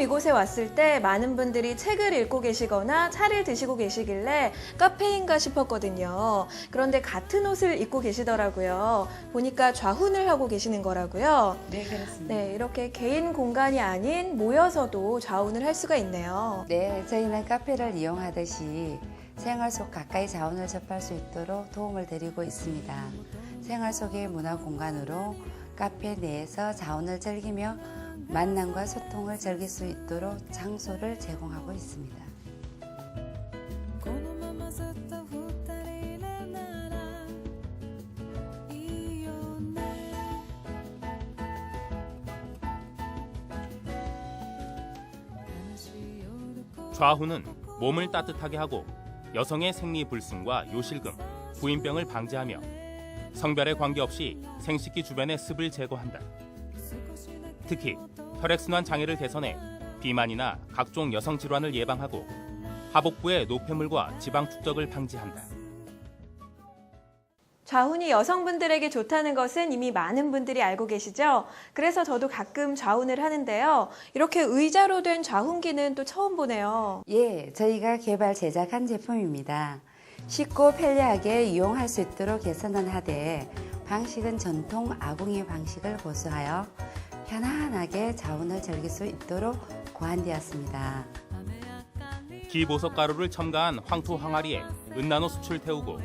처음 이곳에 왔을 때 많은 분들이 책을 읽고 계시거나 차를 드시고 계시길래 카페인가 싶었거든요. 그런데 같은 옷을 입고 계시더라고요. 보니까 좌훈을 하고 계시는 거라고요. 네, 그렇습니다. 네, 이렇게 개인 공간이 아닌 모여서도 좌훈을 할 수가 있네요. 네, 저희는 카페를 이용하듯이 생활 속 가까이 자원을 접할 수 있도록 도움을 드리고 있습니다. 생활 속의 문화 공간으로 카페 내에서 자원을 즐기며 만남과 소통을 즐길 수 있도록 장소를 제공하고 있습니다. 좌후는 몸을 따뜻하게 하고 여성의 생리 불순과 요실금, 부인병을 방지하며 성별에 관계없이 생식기 주변의 습을 제거한다. 특히 혈액순환 장애를 개선해 비만이나 각종 여성 질환을 예방하고 하복부의 노폐물과 지방 축적을 방지한다. 좌훈이 여성분들에게 좋다는 것은 이미 많은 분들이 알고 계시죠? 그래서 저도 가끔 좌훈을 하는데요. 이렇게 의자로 된 좌훈기는 또 처음 보네요. 예, 저희가 개발 제작한 제품입니다. 쉽고 편리하게 이용할 수 있도록 개선은 하되 방식은 전통 아궁이 방식을 고수하여 편안하게 자원을 즐길 수 있도록 고안되었습니다. 기보석 가루를 첨가한 황토 항아리에 은나노 수출 태우고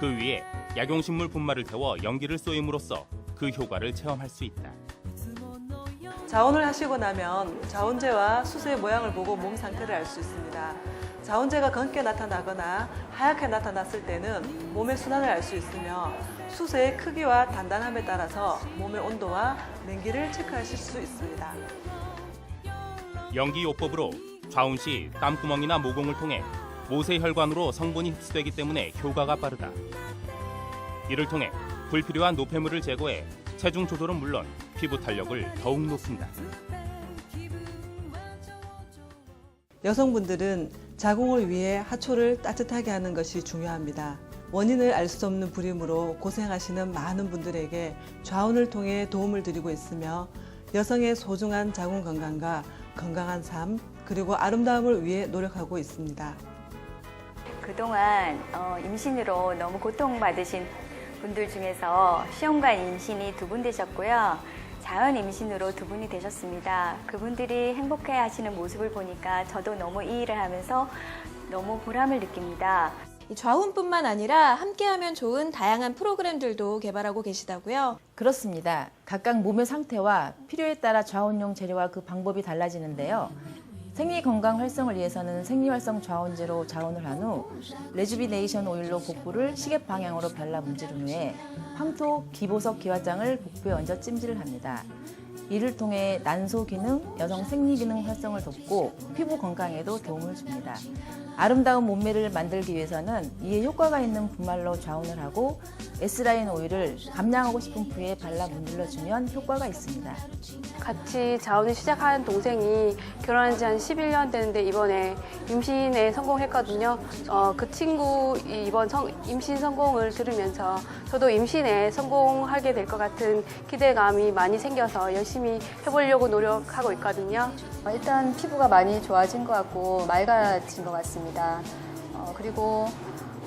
그 위에 약용식물 분말을 태워 연기를 쏘임으로써 그 효과를 체험할 수 있다. 자원을 하시고 나면 자원제와 수세의 모양을 보고 몸 상태를 알 수 있습니다. 자원제가 검게 나타나거나 하얗게 나타났을 때는 몸의 순환을 알 수 있으며 수세의 크기와 단단함에 따라서 몸의 온도와 냉기를 체크하실 수 있습니다. 연기요법으로 좌운 시 땀구멍이나 모공을 통해 모세혈관으로 성분이 흡수되기 때문에 효과가 빠르다. 이를 통해 불필요한 노폐물을 제거해 체중 조절은 물론 피부 탄력을 더욱 높인다. 여성분들은 자궁을 위해 하초를 따뜻하게 하는 것이 중요합니다. 원인을 알 수 없는 불임으로 고생하시는 많은 분들에게 좌운을 통해 도움을 드리고 있으며 여성의 소중한 자궁 건강과 건강한 삶 그리고 아름다움을 위해 노력하고 있습니다. 그동안 어, 임신으로 너무 고통받으신 분들 중에서 시험관 임신이 두 분 되셨고요. 자연 임신으로 두 분이 되셨습니다. 그분들이 행복해 하시는 모습을 보니까 저도 너무 이 일을 하면서 너무 보람을 느낍니다. 이 좌훈뿐만 아니라 함께하면 좋은 다양한 프로그램들도 개발하고 계시다고요. 그렇습니다. 각각 몸의 상태와 필요에 따라 좌원용 재료와 그 방법이 달라지는데요. 생리 건강 활성을 위해서는 생리 활성 좌원제로 좌원을 한 후 레주비네이션 오일로 복부를 시계 방향으로 발라 문지른 후에 황토 기보석 기화장을 복부에 얹어 찜질을 합니다. 이를 통해 난소 기능, 여성 생리 기능 활성을 돕고 피부 건강에도 도움을 줍니다. 아름다운 몸매를 만들기 위해서는 이에 효과가 있는 분말로 좌운을 하고 S라인 오일을 감량하고 싶은 부위에 발라 문질러주면 효과가 있습니다. 같이 자원을 시작한 동생이 결혼한 지 한 11년 되는데 이번에 임신에 성공했거든요. 어, 그 친구 이번 성- 임신 성공을 들으면서 저도 임신에 성공하게 될 것 같은 기대감이 많이 생겨서 열심히 해보려고 노력하고 있거든요. 어, 일단 피부가 많이 좋아진 것 같고 맑아진 것 같습니다. 어, 그리고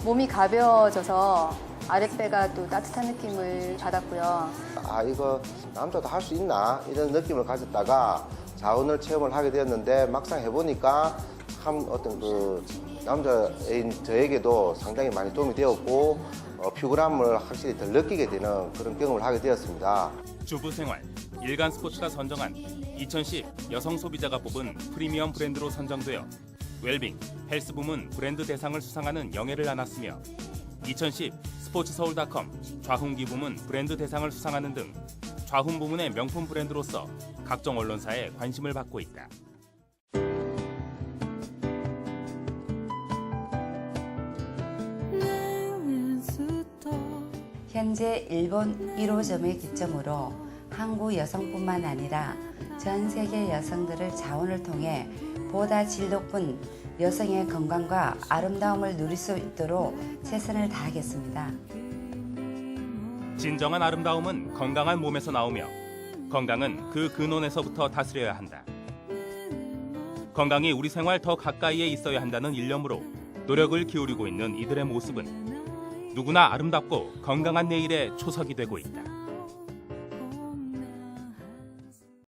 몸이 가벼워져서 아랫배가 또 따뜻한 느낌을 받았고요. 아 이거 남자도 할 수 있나 이런 느낌을 가졌다가 자원을 체험을 하게 되었는데 막상 해보니까 참 어떤 그 남자인 저에게도 상당히 많이 도움이 되었고 어, 피곤함을 확실히 덜 느끼게 되는 그런 경험을 하게 되었습니다. 주부 생활 일간 스포츠가 선정한 2010 여성 소비자가 뽑은 프리미엄 브랜드로 선정되어 웰빙, 헬스 부문 브랜드 대상을 수상하는 영예를 안았으며 2010 스포츠 서울닷컴 좌훈기 부문 브랜드 대상을 수상하는 등 좌훈 부문의 명품 브랜드로서 각종 언론사에 관심을 받고 있다. 현재 일본 1호점의 기점으로 한국 여성뿐만 아니라 전 세계 여성들을 자원을 통해 보다 질 높은 여성의 건강과 아름다움을 누릴 수 있도록 최선을 다하겠습니다. 진정한 아름다움은 건강한 몸에서 나오며 건강은 그 근원에서부터 다스려야 한다. 건강이 우리 생활 더 가까이에 있어야 한다는 일념으로 노력을 기울이고 있는 이들의 모습은 누구나 아름답고 건강한 내일의 초석이 되고 있다.